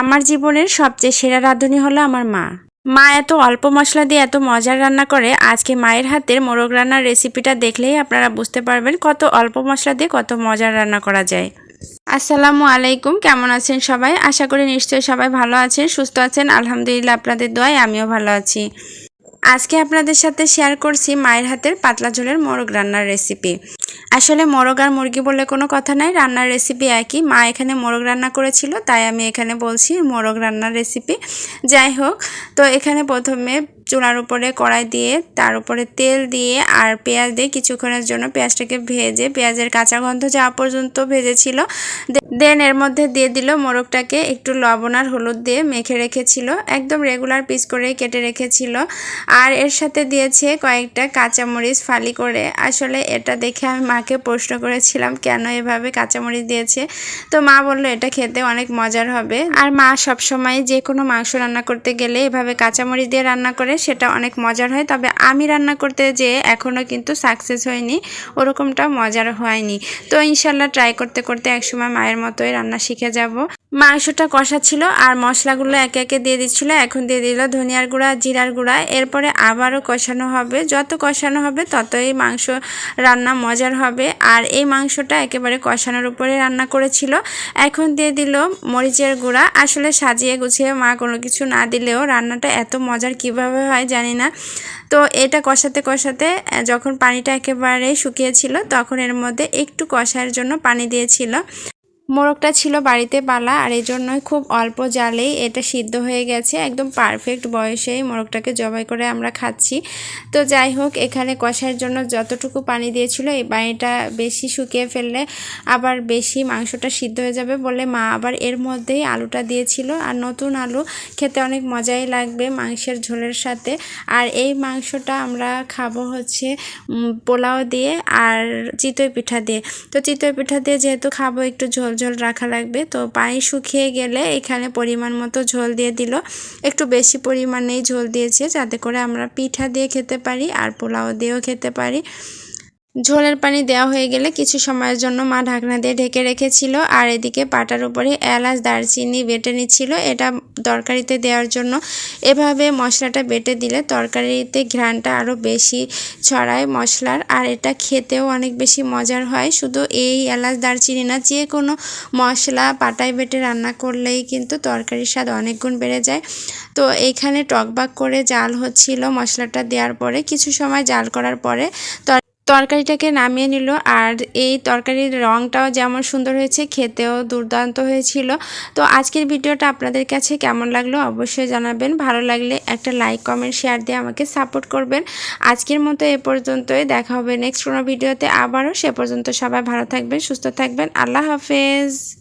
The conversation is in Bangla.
আমার জীবনের সবচেয়ে সেরা রাঁধুনি হলো আমার মা। মা এত অল্প মশলা দিয়ে এত মজার রান্না করে, আজকে মায়ের হাতের মোরগ রান্নার রেসিপিটা দেখলেই আপনারা বুঝতে পারবেন কত অল্প মশলা দিয়ে কত মজার রান্না করা যায়। আসসালামু আলাইকুম, কেমন আছেন সবাই? আশা করি নিশ্চয়ই সবাই ভালো আছেন, সুস্থ আছেন। আলহামদুলিল্লাহ, আপনাদের দোয়ায় আমিও ভালো আছি। আজকে আপনাদের সাথে শেয়ার করছি মায়ের হাতের পাতলা ঝোলের মোরগ রান্নার রেসিপি আসলে মোরগ আর মুরগি বলে কোনো কথা নাই, রান্নার রেসিপি একই। মা এখানে মোরগ রান্না করেছিল, তাই আমি এখানে বলছি মোরগ রান্নার রেসিপি যাই হোক, তো এখানে প্রথমে চুলার উপরে কড়াই দিয়ে, তার উপরে তেল দিয়ে আর পেঁয়াজ দিয়ে কিছুক্ষণের জন্য পেঁয়াজটাকে ভেজে, পেঁয়াজের কাঁচা গন্ধ যাওয়া পর্যন্ত ভেজেছিল দেন এর মধ্যে দিয়ে দিল মোরগটাকে, একটু লবণ আর হলুদ দিয়ে মেখে রেখেছিল, একদম রেগুলার পিস করে কেটে রেখেছিল। আর এর সাথে দিয়েছে কয়েকটা কাঁচামরিচ ফালি করে। আসলে এটা দেখে আমি মাকে প্রশ্ন করেছিলাম, কেন এভাবে কাঁচামরিচ দিয়েছে? তো মা বলল, এটা খেতে অনেক মজার হবে। আর মা সবসময় যে কোনো মাংস রান্না করতে গেলে এভাবে কাঁচামরিচ দিয়ে রান্না করে সেটা অনেক মজার হয়। তবে আমি রান্না করতে যে এখনও কিন্তু সাকসেস হয়নি। ওরকমটা মজার হয়নি। তো ইনশাল্লাহ ট্রাই করতে করতে একসময় মায়ের মতোই রান্না শিখে যাব। মাংসটা কষা ছিল আর মশলাগুলো একে একে দিয়ে দিচ্ছিল। এখন দিয়ে দিল ধনিয়ার গুঁড়া, জিরার গুঁড়া। এরপরে আবারও কষানো হবে। যত কষানো হবে, ততই মাংস রান্না মজার হবে। আর এই মাংসটা একেবারে কষানোর উপরে রান্না করেছিল। এখন দিয়ে দিল মরিচের গুঁড়া। আসলে সাজিয়ে গুছিয়ে মা কোনো কিছু না দিলেও রান্নাটা এত মজার কীভাবে হয় জানি না। তো এটা কষাতে কষাতে যখন পানিটা একেবারে শুকিয়েছিল, তখন এর মধ্যে একটু কষার জন্য পানি দিয়েছিল। মোরগটা ছিল বাড়িতে পালা, আর এই জন্যই খুব অল্প জালেই এটা সিদ্ধ হয়ে গেছে। একদম পারফেক্ট বয়সেই মোরগটাকে জবাই করে আমরা খাচ্ছি। তো যাই হোক, এখানে কষার জন্য যতটুকু পানি দিয়েছিল, এই পানিটা বেশি শুকিয়ে ফেললে আবার বেশি মাংসটা সিদ্ধ হয়ে যাবে বলে মা আবার এর মধ্যেই আলুটা দিয়েছিল। আর নতুন আলু খেতে অনেক মজাই লাগবে মাংসের ঝোলের সাথে। আর এই মাংসটা আমরা খাব হচ্ছে পোলাও দিয়ে আর চিতই পিঠা দিয়ে। তো চিতই পিঠা দিয়ে যেহেতু খাব একটু ঝোল ঝোল রাখা লাগবে। তো পানি শুকিয়ে গেলে এখানে পরিমাণ মতো ঝোল দিয়ে দিল। একটু বেশি পরিমাণেই ঝোল দিয়েছে যাতে করে আমরা পিঠা দিয়ে খেতে পারি আর পোলাও দিয়েও খেতে পারি। ঝোলের পানি দেওয়া হয়ে গেলে কিছু সময়ের জন্য মা ঢাকনা দিয়ে ঢেকে রেখেছিল। আর এদিকে পাটার উপরে এলাচ, দারচিনি বেটে নিচ্ছিল। এটা তরকারিতে দেওয়ার জন্য এভাবে মশলাটা বেটে দিলে তরকারিতে ঘ্রাণটা আরও বেশি ছড়ায় মশলার। আর এটা খেতেও অনেক বেশি মজার হয়। শুধু এই এলাচ, দারচিনি না, যে কোনো মশলা পাটায় বেটে রান্না করলেই কিন্তু তরকারির স্বাদ অনেক গুণ বেড়ে যায়। তো এইখানে টকবাক করে জাল হচ্ছিল মশলাটা দেওয়ার পরে। কিছু সময় জাল করার পরে তরকারিটাকে নামিয়ে নিল আর এই তরকারির রঙটাও যেমন সুন্দর হয়েছে, খেতেও দুর্দান্ত হয়েছিল। তো আজকের ভিডিওটা আপনাদের কাছে কেমন লাগল অবশ্যই জানাবেন। ভালো লাগলে একটা লাইক, কমেন্ট শেয়ার দিয়ে আমাকে সাপোর্ট করবেন। আজকের মতো এ পর্যন্তই, দেখা হবে নেক্সট কোনো ভিডিওতে আবারও। সে পর্যন্ত সবাই ভালো থাকবেন, সুস্থ থাকবেন। আল্লাহ হাফেজ।